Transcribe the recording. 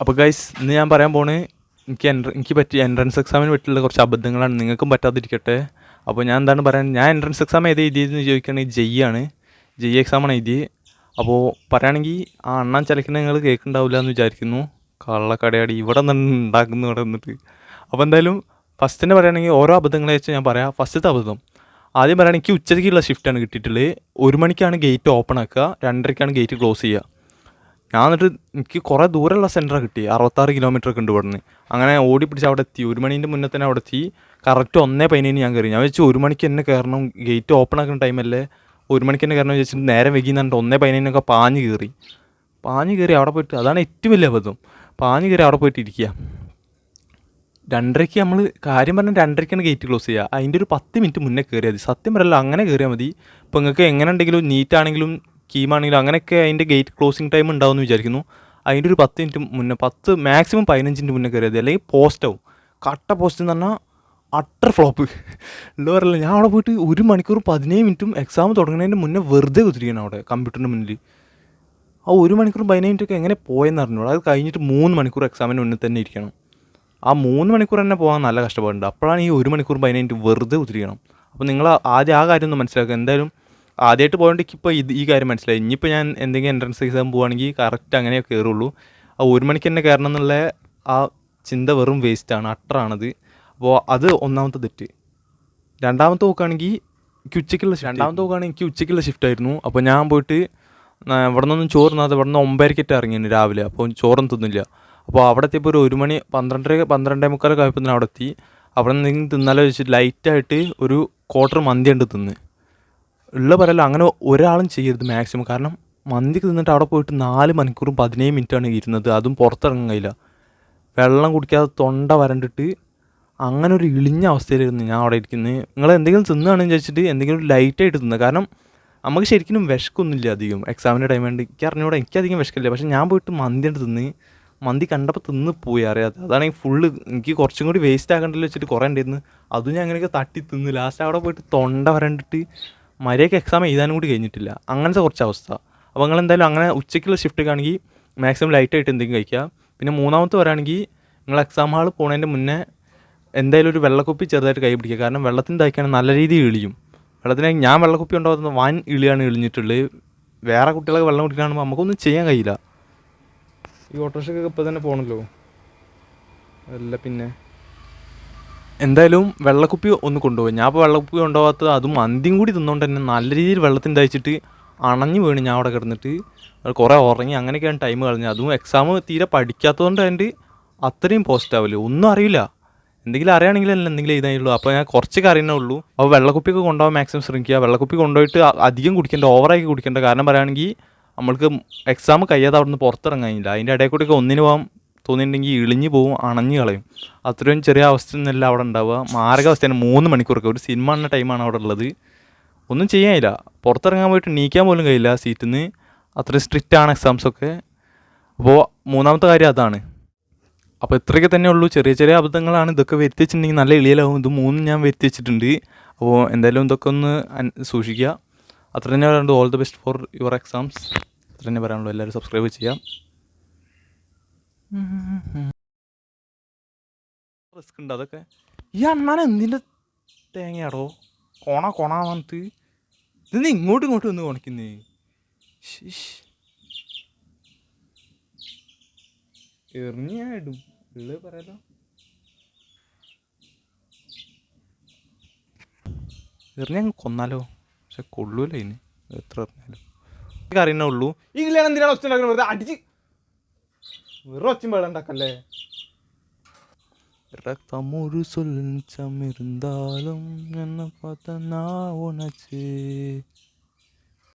അപ്പോൾ ഗൈസ് ഇന്ന് ഞാൻ പറയാൻ പോണേ എനിക്ക് എൻട്ര എനിക്ക് പറ്റിയ എൻട്രൻസ് എക്സാമിന് പറ്റിയുള്ള കുറച്ച് അബദ്ധങ്ങളാണ്. നിങ്ങൾക്കും പറ്റാതിരിക്കട്ടെ. അപ്പോൾ ഞാൻ എന്താണ് പറയാൻ ഞാൻ എൻട്രൻസ് എക്സാം ഏത് എഴുതിയതെന്ന് ചോദിക്കുകയാണെങ്കിൽ ജെയ് ആണ്. ജെയ് എക്സാമാണ് എഴുതി അപ്പോൾ പറയുകയാണെങ്കിൽ ആ അണ്ണാൻ ചലക്കുന്ന നിങ്ങൾ കേൾക്കുന്നുണ്ടാവില്ല എന്ന് വിചാരിക്കുന്നു. കള്ളക്കടയാടി ഇവിടെ നിന്ന് ഉണ്ടാക്കുന്നു ഇവിടെ നിന്നിട്ട്. അപ്പോൾ എന്തായാലും ഫസ്റ്റ് തന്നെ പറയുകയാണെങ്കിൽ ഓരോ അബദ്ധങ്ങളെ വെച്ച് ഞാൻ പറയാം. ഫസ്റ്റത്തെ അബദ്ധം. ആദ്യം പറയുകയാണെങ്കിൽ എനിക്ക് ഉച്ചയ്ക്കുള്ള ഷിഫ്റ്റാണ് കിട്ടിയിട്ടുള്ളത്. ഒരു മണിക്കാണ് ഗേറ്റ് ഓപ്പൺ ആക്കുക. രണ്ടരയ്ക്കാണ് ഗേറ്റ് ക്ലോസ് ചെയ്യുക. ഞാൻ എന്നിട്ട് എനിക്ക് കുറേ ദൂരമുള്ള സെന്ററാണ് കിട്ടി. അറുപത്താറ് കിലോമീറ്റർ ഒക്കെ ഉണ്ട് ഇവിടുന്ന്. അങ്ങനെ ഓടി പിടിച്ച് അവിടെ എത്തി. ഒരു മണീന്റെ മുന്നേ തന്നെ അവിടെ എത്തി. കറക്റ്റ് ഒന്നേ പതിനേന് ഞാൻ കയറി. ഞാൻ വെച്ചു ഒരു മണിക്ക് തന്നെ കയറണം. ഗേറ്റ് ഓപ്പൺ ആക്കുന്ന ടൈമല്ലേ ഒരു മണിക്ക് തന്നെ കയറണം വെച്ചിട്ട് നേരെ വൈകി എന്നിട്ട് ഒന്നേ പതിനേനൊക്കെ പാഞ്ഞ് കയറി. പാഞ്ഞ് കയറി അവിടെ പോയിട്ട് അതാണ് ഏറ്റവും വലിയ അബദ്ധം. പാഞ്ഞ് കയറി അവിടെ പോയിട്ട് ഇരിക്കുക. രണ്ടരയ്ക്ക് നമ്മൾ കാര്യം പറഞ്ഞാൽ രണ്ടരയ്ക്കാണ് ഗേറ്റ് ക്ലോസ് ചെയ്യുക. അതിന്റെ ഒരു പത്ത് മിനിറ്റ് മുന്നേ കയറിയാൽ മതി. സത്യം പറയല്ലോ അങ്ങനെ കയറിയാൽ മതി. ഇപ്പോൾ നിങ്ങൾക്ക് എങ്ങനെ ഉണ്ടെങ്കിലും നീറ്റ് ആണെങ്കിലും അങ്ങനെയൊക്കെ അതിന്റെ ഗേറ്റ് ക്ലോസിങ് ടൈം ഉണ്ടാവുമെന്ന് വിചാരിക്കുന്നു. അതിന്റെ ഒരു പത്ത് മിനിറ്റ് മുന്നേ പത്ത് മാക്സിമം പതിനഞ്ച് മിനിറ്റ് മുന്നേ കയറിയത് അല്ലെങ്കിൽ പോസ്റ്റ് ആവും. കട്ട പോസ്റ്റ് എന്ന് പറഞ്ഞാൽ അട്ടർ ഫ്ലോപ്പ് എന്താ പറയില്ല. ഞാൻ അവിടെ പോയിട്ട് ഒരു മണിക്കൂർ പതിനേഴ് മിനിറ്റും എക്സാം തുടങ്ങുന്നതിന്റെ മുന്നേ വെറുതെ കുത്തിരിക്കണം അവിടെ കമ്പ്യൂട്ടറിന്റെ മുന്നിൽ. ആ ഒരു മണിക്കൂർ പതിനേഴ് മിനിറ്റൊക്കെ എങ്ങനെ പോയെന്ന് അറിഞ്ഞോളൂ അത് കഴിഞ്ഞിട്ട് മൂന്ന് മണിക്കൂർ എക്സാമിന് മുന്നിൽ തന്നെ ഇരിക്കണം. ആ മൂന്ന് മണിക്കൂർ തന്നെ പോകാൻ നല്ല കഷ്ടപ്പാടുണ്ട്. അപ്പോഴാണ് ഈ ഒരു മണിക്കൂർ പതിനേഴ് മിനിറ്റ് വെറുതെ കുത്തിരിക്കണം. അപ്പോൾ നിങ്ങൾ ആദ്യം ആ കാര്യം ഒന്ന് മനസ്സിലാക്കുക. എന്തായാലും ആദ്യമായിട്ട് പോയതുകൊണ്ട് ഇപ്പോൾ ഇത് ഈ കാര്യം മനസ്സിലായി. ഇനിയിപ്പോൾ ഞാൻ എന്തെങ്കിലും എൻട്രൻസ് എക്സാം പോവുകയാണെങ്കിൽ കറക്റ്റ് അങ്ങനെ കയറുള്ളൂ ആ ഒരു മണിക്ക് തന്നെ കയറണം എന്നുള്ള ആ ചിന്ത വെറും വേസ്റ്റാണ് അട്ടറാണത് അപ്പോൾ അത് ഒന്നാമത്തെ തെറ്റ്. രണ്ടാമത്തെ നോക്കുകയാണെങ്കിൽ എനിക്ക് ഉച്ചയ്ക്കുള്ള രണ്ടാമത്തെ നോക്കുകയാണെങ്കിൽ എനിക്ക് ഉച്ചയ്ക്കുള്ള ഷിഫ്റ്റ് ആയിരുന്നു. അപ്പോൾ ഞാൻ പോയിട്ട് ഇവിടെ നിന്നൊന്നും ചോറ് തിന്നാതെ ഇവിടെ നിന്ന് ഒമ്പതരക്കിട്ട് ഇറങ്ങിയാണ് രാവിലെ. അപ്പോൾ ചോറൊന്നും തിന്നില്ല. അപ്പോൾ അവിടെ എത്തിയപ്പോൾ ഒരു ഒരു മണി പന്ത്രണ്ടര പന്ത്രണ്ടേ മുക്കാലൊക്കെ ആയപ്പോൾ അവിടെ എത്തി. അവിടെ നിന്ന് തിന്നാലോ ചോദിച്ചിട്ട് ലൈറ്റായിട്ട് ഒരു ക്വാർട്ടർ മന്തി ഉണ്ട് തിന്ന്. ഉള്ള പറയല്ല അങ്ങനെ ഒരാളും ചെയ്യരുത് മാക്സിമം കാരണം മന്തിക്ക് തിന്നിട്ട് അവിടെ പോയിട്ട് നാല് മണിക്കൂറും പതിനേഴ് മിനിറ്റാണ് ഇരുന്നത്. അതും പുറത്തിറങ്ങാൻ കഴിയില്ല. വെള്ളം കുടിക്കാതെ തൊണ്ട വരണ്ടിട്ട് അങ്ങനെ ഒരു ഇളിഞ്ഞ അവസ്ഥയിലായിരുന്നു ഞാൻ അവിടെ ഇരിക്കുന്നത് നിങ്ങൾ എന്തെങ്കിലും തിന്നുകയാണെന്ന് വെച്ചിട്ട് എന്തെങ്കിലും ലൈറ്റായിട്ട് തിന്നുക കാരണം നമുക്ക് ശരിക്കും വിശക്കൊന്നുമില്ല അധികം. എക്സാമിന്റെ ടൈം ഉണ്ട് എനിക്ക് അറിഞ്ഞൂടെ എനിക്കധികം വിശക്കില്ല. പക്ഷേ ഞാൻ പോയിട്ട് മന്തി ഉണ്ട് തിന്ന് മന്തി കണ്ടപ്പോൾ തിന്ന് പോയി. അറിയാതെ അതാണെങ്കിൽ ഫുള്ള് എനിക്ക് കുറച്ചും കൂടി വേസ്റ്റ് ആക്കണ്ടല്ലോ വെച്ചിട്ട് കുറേ ഉണ്ടായിരുന്നു അതും ഞാൻ അങ്ങനെയൊക്കെ തട്ടി തിന്ന്. ലാസ്റ്റ് അവിടെ പോയിട്ട് തൊണ്ട വരണ്ടിട്ട് മര്യാദയ്ക്ക് എക്സാം എഴുതാനും കൂടി കഴിഞ്ഞിട്ടില്ല. അങ്ങനത്തെ കുറച്ച് അവസ്ഥ. അപ്പോൾ നിങ്ങൾ എന്തായാലും അങ്ങനെ ഉച്ചയ്ക്കുള്ള ഷിഫ്റ്റ് ആണെങ്കിൽ മാക്സിമം ലൈറ്റായിട്ട് എന്തെങ്കിലും കഴിക്കുക. പിന്നെ മൂന്നാമത്തെ പറയുകയാണെങ്കിൽ നിങ്ങൾ എക്സാം ഹാൾ പോണതിന്റെ മുന്നേ എന്തായാലും ഒരു വെള്ളക്കുപ്പി ചെറുതായിട്ട് കൈ പിടിക്കുക. കാരണം വെള്ളത്തിന് തയ്ക്കാൻ നല്ല രീതിയിൽ ഇളിയും. വെള്ളത്തിന് ഞാൻ വെള്ളക്കുപ്പി ഉണ്ടാകുന്ന വൻ ഇളിയാണ് ഇളിഞ്ഞിട്ടുള്ളത്. വേറെ കുട്ടികളൊക്കെ വെള്ളം കുടിക്കാണുമ്പോൾ നമുക്കൊന്നും ചെയ്യാൻ കഴിയില്ല. ഈ ഓട്ടോറിക്ഷയ്ക്കൊക്കെ ഇപ്പോൾ തന്നെ പോകണല്ലോ അല്ല പിന്നെ. എന്തായാലും വെള്ളക്കുപ്പി ഒന്ന് കൊണ്ടുപോയി. ഞാൻ ഇപ്പോൾ വെള്ളക്കുപ്പി കൊണ്ടുപോകാത്തത് അതും അന്തിയും കൂടി തിന്നുകൊണ്ട് തന്നെ നല്ല രീതിയിൽ വെള്ളത്തിന് തയ്ച്ചിട്ട് അണഞ്ഞു വീണ് ഞാൻ അവിടെ കിടന്നിട്ട് കുറേ ഉറങ്ങി അങ്ങനെയൊക്കെയാണ് ടൈം കളഞ്ഞത്. അതും എക്സാം തീരെ പഠിക്കാത്തതുകൊണ്ട് അതിന്റെ അത്രയും ആവില്ല. ഒന്നും അറിയില്ല. എന്തെങ്കിലും അറിയുകയാണെങ്കിലല്ല എന്തെങ്കിലും ഇതായുള്ളൂ അപ്പോൾ ഞാൻ കുറച്ചൊക്കെ അറിയണേ ഉള്ളൂ. അപ്പോൾ വെള്ളക്കുപ്പിയൊക്കെ കൊണ്ടുപോകാൻ മാക്സിമം ശ്രമിക്കുക. വെള്ളക്കുപ്പി കൊണ്ടുപോയിട്ട് അധികം കുടിക്കേണ്ട ഓവറായി കുടിക്കേണ്ട. കാരണം പറയുകയാണെങ്കിൽ നമ്മൾക്ക് എക്സാം കഴിയാതെ അവിടെ നിന്ന് പുറത്തിറങ്ങാനില്ല. അതിന്റെ ഇടയിൽ കൂടെയൊക്കെ ഒന്നിന് പോകാൻ തോന്നിയിട്ടുണ്ടെങ്കിൽ ഇളിഞ്ഞു പോവും അണഞ്ഞു കളയും. അത്രയും ചെറിയ അവസ്ഥ ഒന്നുമല്ല അവിടെ ഉണ്ടാവുക. മാരക അവസ്ഥയാണ് മൂന്ന് മണിക്കൂറൊക്കെ ഒരു സിനിമ എന്ന ടൈമാണ് അവിടെ ഉള്ളത്. ഒന്നും ചെയ്യാനില്ല. പുറത്തിറങ്ങാൻ പോയിട്ട് നീക്കാൻ പോലും കഴിയില്ല സീറ്റിൽ നിന്ന് അത്രയും സ്ട്രിക്റ്റ് ആണ് എക്സാംസൊക്കെ അപ്പോൾ മൂന്നാമത്തെ കാര്യം അതാണ്. അപ്പോൾ ഇത്രയൊക്കെ തന്നെ ഉള്ളൂ. ചെറിയ ചെറിയ അബദ്ധങ്ങളാണ്. ഇതൊക്കെ വരുത്തിച്ചിട്ടുണ്ടെങ്കിൽ നല്ല എളിയലാവും. ഇത് മൂന്നും ഞാൻ വരുത്തിച്ചിട്ടുണ്ട്. അപ്പോൾ എന്തായാലും ഇതൊക്കെ ഒന്ന് സൂക്ഷിക്കുക. അത്ര തന്നെ പറയാനുള്ളൂ. All the best for your exams അത്ര തന്നെ പറയാനുള്ളൂ. എല്ലാവരും സബ്സ്ക്രൈബ് ചെയ്യാം റിസ്ക് ഉണ്ട് അതൊക്കെ. ഈ അണ്ണാൻ എന്തിന്റെ തേങ്ങയാടോ? കോണ കോണ വന്നിട്ട്. ഇത് ഇങ്ങോട്ടും ഇങ്ങോട്ടും ഒന്ന് കൊണക്കുന്നേ. എറിഞ്ഞിടും ഞാൻ ഇടും. ഉള്ളത് പറയാലോ എറിഞ്ഞ കൊന്നാലോ? പക്ഷെ കൊള്ളൂല ഇനി. എത്ര എറിഞ്ഞാലും. എനിക്ക് അറിയുന്നേ ഉള്ളൂ. ഈ കല്യാണം എന്തിനാണ് അടിച്ച് വെറും ഒച്ചയും വേളം ഉണ്ടാക്കല്ലേ ரத்தம் ஒரு சொல் மிச்சம் இருந்தாலும் என்ன பார்த்த நான் உனச்சு